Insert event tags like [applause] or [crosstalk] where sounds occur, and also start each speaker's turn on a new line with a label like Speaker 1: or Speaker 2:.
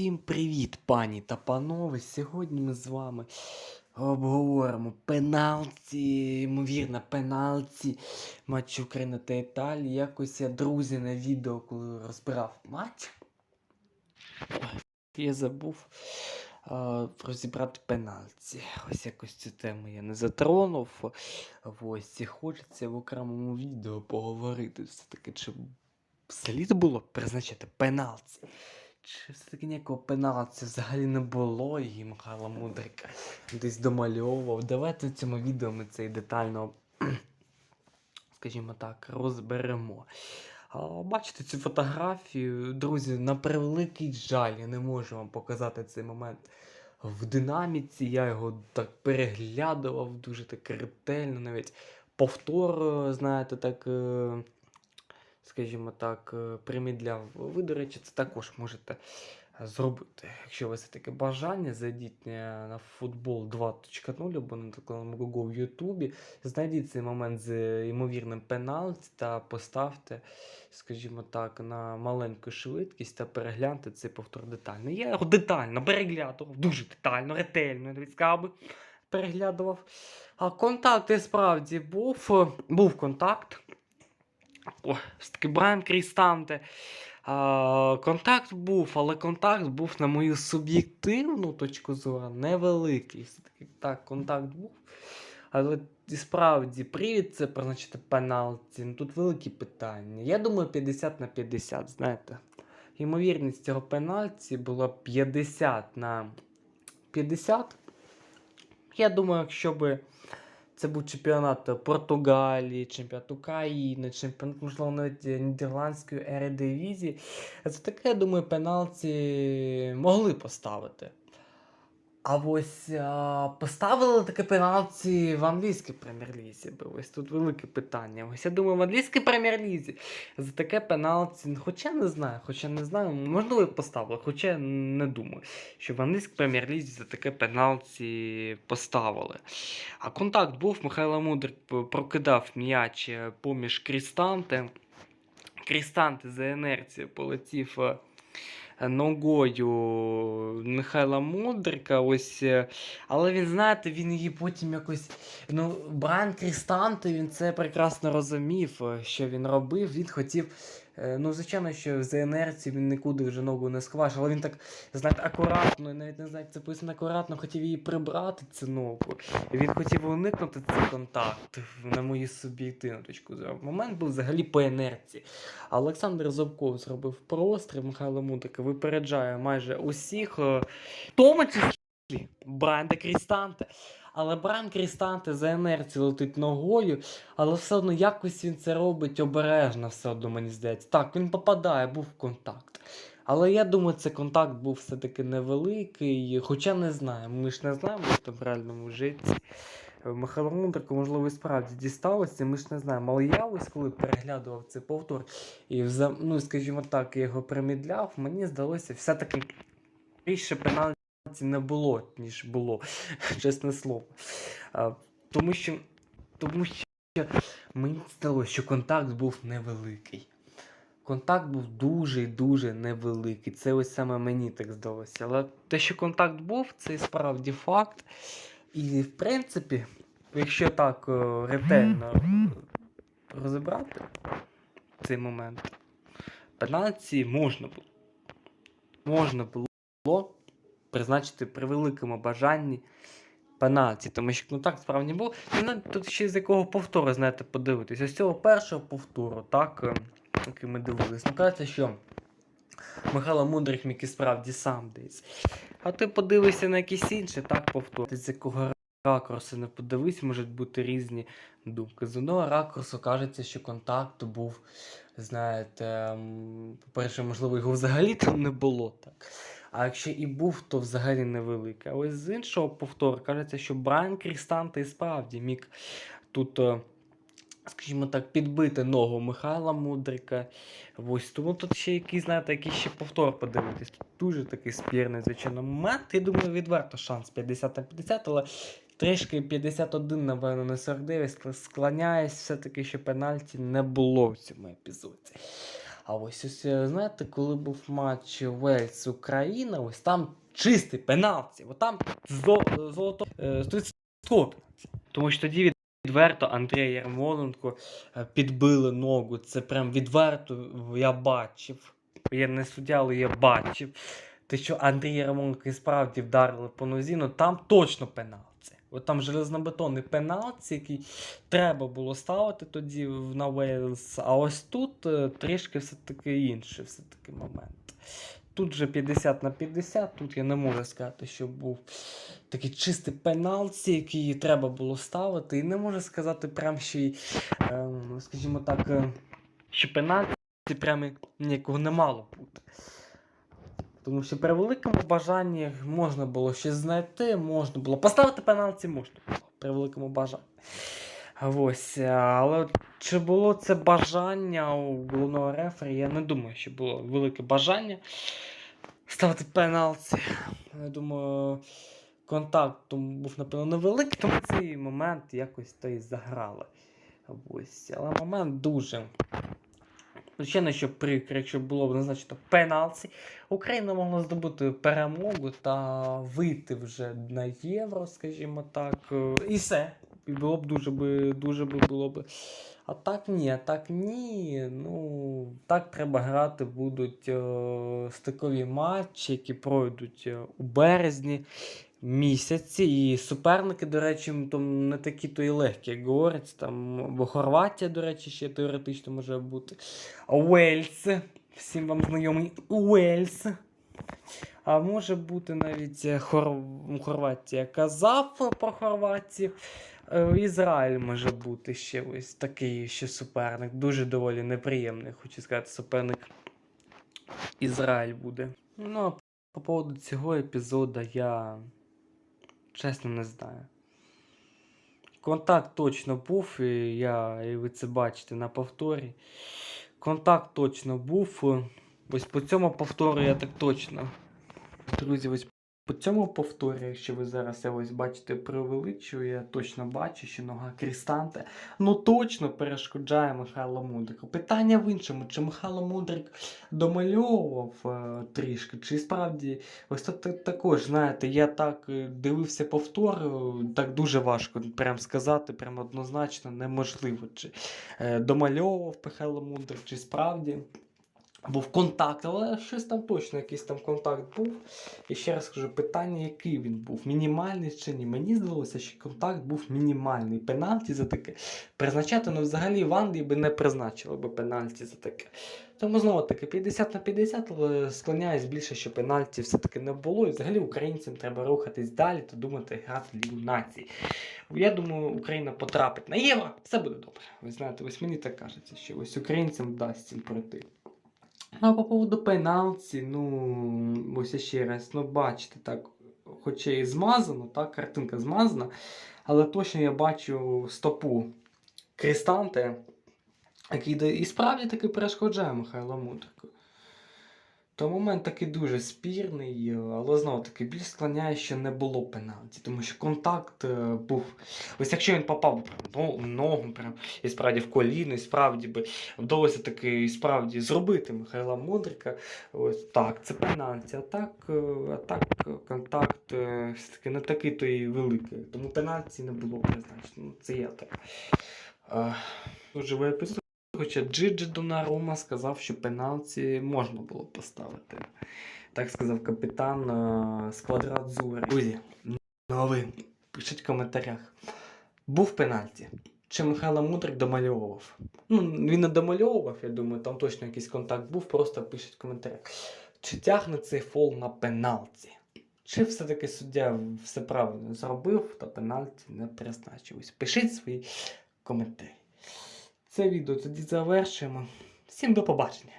Speaker 1: Всім привіт, пані та панове. Сьогодні ми з вами обговоримо пеналті, ймовірно, пеналті матчу України та Італії. Якось я, друзі, на відео, коли розбирав матч, я забув а, розібрати пенальті. Ось якось цю тему я не затронув. Ось і хочеться в окремому відео поговорити. Все-таки, чи слід було призначити пеналті. Чи все-таки ніякого пеналті взагалі не було, і Михайло Мудрик десь домальовував. Давайте в цьому відео ми це детально, [clears throat] скажімо так, розберемо. Бачите цю фотографію, друзі, на превеликий жаль, я не можу вам показати цей момент в динаміці. Я його так переглядував дуже так ретельно, навіть повтор, е, знаєте, так. Скажімо так, е, примідляв. Ви, до речі, це також можете зробити. Якщо у вас є таке бажання, зайдіть на футбол 2.0 або на такому Google в Ютубі, знайдіть цей момент з ймовірним пенальті та поставте, скажімо так, на маленьку швидкість та перегляньте цей повтор детально. Я його детально переглядував, дуже детально, ретельно, я навіть сказав би, переглядував. А контакт і справді був, був контакт. О, А, контакт був, але контакт був, на мою суб'єктивну точку зору, невеликий. Так, контакт був. Але і справді, привід це призначити пеналті. Ну, тут великі питання. Я думаю, 50 на 50, знаєте. Ймовірність цього пенальті була 50 на 50. Я думаю, якщо би це був чемпіонат Португалії, чемпіонат України, чемпіонат, можливо, навіть Нідерландської ередивізії. Це таке, я думаю, пенальті могли поставити. А ось а, поставили таке пенальті в англійській прем'єр-лізі. Ось тут велике питання. Ось я думаю, в англійській прем'єр-лізі за таке пенальті, хоча не знаю, хоча не знаю, можливо, поставили, хоча не думаю, що в англійській прем'єр-лізі за таке пенальті поставили. А контакт був, Михайло Мудрик прокидав м'яч е, поміж Крістанте. Крістанте за інерцією полетів е, ногою Михайла Мудрика. Ось, е, але він, знаєте, він її потім якось. Ну, Брайан Крістанте, він це прекрасно розумів, е, що він робив. Він хотів. е, Ну, звичайно, що за інерцію він нікуди вже ногу не сховаш, але він так, знаєте, акуратно, навіть не знаю, це пояснити, акуратно хотів її прибрати цю ногу. Він хотів уникнути цей контакт, на мою суб'єктивну точку. Момент був взагалі по інерції. А Олександр Зубков зробив простріл, Михайло Мудрика випереджає майже усіх, е, в тому числі Брайанда Крістанте. Але Брайан Крістанте за інерцію летить ногою, але все одно якось він це робить обережно, все одно мені здається. Так, він попадає, був контакт. Але я думаю, цей контакт був все-таки невеликий, хоча не знаю, ми ж не знаємо, як в реальному житті. Михайло Мудрику, можливо, і справді дісталося, ми ж не знаємо. Але я ось коли переглядував цей повтор і ну, скажімо так, його примідляв, мені здалося, все-таки більше пенальті не було, ніж було, [laughs] чесне слово. Тому що, тому що мені здалося, що контакт був невеликий. Контакт був дуже дуже невеликий. Це ось саме мені так здалося. Але те, що контакт був, це справді факт. І в принципі, якщо так е, ретельно розібрати цей момент, пенальті можна було. Можна було призначити при великому бажанні пенальті, тому що контакт справді був. Ну, навіть тут ще з якого повтору, знаєте, подивитись. Ось цього першого повтору, так, е, який ми дивились. Ну, кажеться, що Михайло Мудрик міг і справді сам десь. А ти подивишся на якісь інші, так, повтори. З якого ракурсу не подивись, можуть бути різні думки. З одного ракурсу кажеться, що контакт був, знаєте, по-перше, можливо, його взагалі там не було так. А якщо і був, то взагалі невеликий. А ось з іншого повтору кажеться, що Брайан Крістанте і справді міг тут. Скажімо так, підбити ногу Михайла Мудрика. Ось тому тут ще якийсь, знаєте, якийсь ще повтор подивитись. Тут дуже такий спірний, звичайно, момент. Я думаю, відверто шанс 50 на 50, але трішки 51, напевно, на 49. Склоняюсь, все-таки, що пенальті не було в цьому епізоді. А ось ось, знаєте, коли був матч Вельс Україна, ось там чистий пенальті. От там золото е, Тому що тоді відверто Андрія Ярмоленко е, підбили ногу. Це прям відверто я бачив. Я не суддя, але я бачив. Те, що Андрій Ярмоленко і справді вдарили по нозі, ну там точно пенальті. От там железнобетонний пенальті, який треба було ставити тоді на Вейлс. А ось тут е, трішки все-таки інший все-таки момент. Тут вже 50 на 50, тут я не можу сказати, що був такий чистий пенальті, який треба було ставити. І не можу сказати прям що, й, ем, скажімо так, е, що пенальті прямо ніякого не мало бути. Тому що при великому бажанні можна було щось знайти, можна було поставити пенальті, можна було при великому бажанні. Ось, але чи було це бажання у головного рефері? Я не думаю, що було велике бажання ставити пенальті. Я думаю, контакт був, напевно, невеликий, тому цей момент якось то і заграли. Ось, але момент дуже. Звичайно, що прикро, якщо було б назначено пенальті, Україна могла здобути перемогу та вийти вже на євро, скажімо так. е, І все. Було б дуже би, дуже би було б. А так ні, а так ні. Ну, так треба грати будуть е, стикові матчі, які пройдуть е, у березні місяці. І суперники, до речі, там не такі то і легкі, як говорять. Там, бо Хорватія, до речі, ще теоретично може бути. А Уельс, всім вам знайомий Уельс. А може бути навіть е, Хор... Хорватія казав про Хорватію. Е, Ізраїль може бути ще ось такий ще суперник. Дуже доволі неприємний, хочу сказати, суперник. Ізраїль буде. Ну, а по поводу цього епізоду я чесно не знаю. Контакт точно був, і я, і ви це бачите на повторі. Контакт точно був. Ось по цьому повтору я так точно. Друзі, ось по цьому повторі, якщо ви зараз я ось бачите преувеличую, я точно бачу, що нога Крістанте ну точно перешкоджає Михайло Мудрику. Питання в іншому, чи Михайло Мудрик домальовував е, трішки, чи справді ось тут також, знаєте, я так е, дивився повтор, е, так дуже важко прям сказати, прям однозначно неможливо, чи е, домальовував Михайло Мудрик, чи справді. Був контакт, але щось там точно, якийсь там контакт був. І ще раз кажу, питання, який він був, мінімальний чи ні. Мені здалося, що контакт був мінімальний. Пенальті за таке призначати, ну взагалі в Англії би не призначили би пенальті за таке. Тому знову таки 50 на 50, але склоняюсь більше, що пенальті все-таки не було. І взагалі українцям треба рухатись далі та думати грати в Лігу націй. Я думаю, Україна потрапить на євро, все буде добре. Ви знаєте, ось мені так кажеться, що ось українцям вдасться пройти. Ну, а по поводу пеналці, ну, ось ще раз, ну, бачите, так, хоча і змазано, так, картинка змазана, але точно я бачу стопу Крістанте, який і справді таки перешкоджає Михайло Мудрику. То момент такий дуже спірний, е, але знову таки більш склоняє, що не було пенальті, тому що контакт е, був. Ось якщо він попав прям в ногу, прям і справді в коліно, і справді би вдалося таки і справді зробити Михайла Мудрика. Ось так, це пенальті. А так, е, а так контакт все-таки не такий то і великий. Тому пенальті не було призначено. Ну, Це я так. Е, Живий епізод. Хоча Джиджи Донарума сказав, що пенальті можна було поставити. Так сказав капітан е, з Квадрадзури. Друзі, ви пишіть в коментарях. Був пенальті. Чи Михайло Мудрик домальовував? Ну, він не домальовував, я думаю, там точно якийсь контакт був, просто пишіть в коментарях. Чи тягне цей фол на пенальті? Чи все-таки суддя все правильно зробив та пенальті не призначив? Пишіть свої коментарі. Це відео тоді завершимо. Всім до побачення!